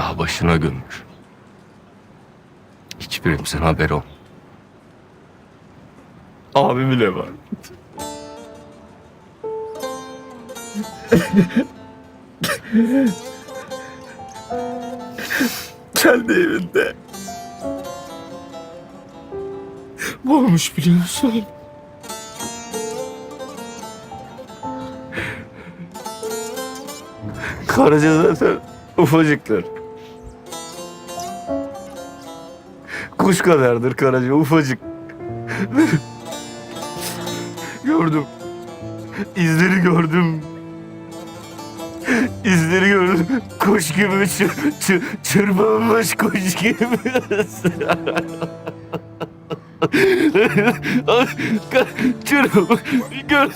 dağ başına gömmüş. Hiçbirimizin haberi olmadı. Abim bile var. Kendi evinde. Varmış biliyor musun? Karaca zaten ufacıktır. Kuş kadardır Karaca ufacık. gördüm. İzleri gördüm. İzleri gördüm. Kuş gibi çır, çır, çırpınmış kuş gibi. Çırpınmış. Gör.